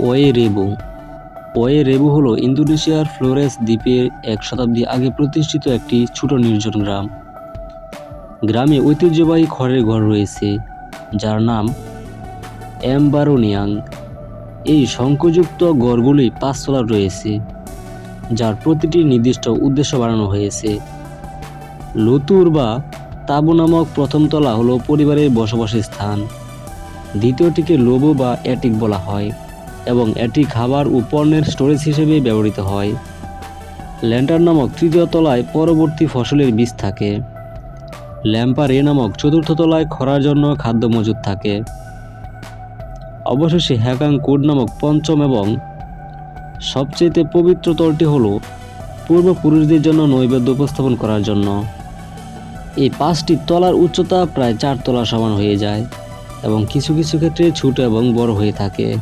Way রেবু। Way রেবু হলো ইন্দোনেশিয়ার Flores দ্বীপের এক শতাব্দী আগে প্রতিষ্ঠিত একটি ছোট নির্জন গ্রাম। গ্রামে ঐতিহ্যবাহী খড়ের ঘর রয়েছে, যার নাম এমবারোনিয়াং। এই শঙ্খযুক্ত গড়গুলি পাঁচতলা রয়েছে, যার প্রতিটি নির্দিষ্ট উদ্দেশ্য বানানো হয়েছে। লতুর বা তাবু নামক প্রথম তলা হলো পরিবারের বসবাসের স্থান। দ্বিতীয়টিকে লোবো বা অ্যাটিক বলা হয়। এবং এটি খাবার ও পণ্যের স্টোরেজ হিসেবে ব্যবহৃত হয়। ল্যান্টার নামক তৃতীয় তলায় পরবর্তী ফসলের বীজ থাকে। ল্যাম্পার নামক চতুর্থ তলায় খরার জন্য খাদ্য মজুদ থাকে। অবশেষে হ্যাকাং কোড নামক পঞ্চম এবং সবচেয়ে পবিত্র তলটি হলো পূর্বপুরুষদের জন্য নৈবেদ্য উপস্থাপন করার জন্য। এই পাঁচটি তলার উচ্চতা প্রায় চার তলা সমান হয়ে যায় এবং কিছু কিছু ক্ষেত্রে ছোট এবং বড় হয়ে থাকে।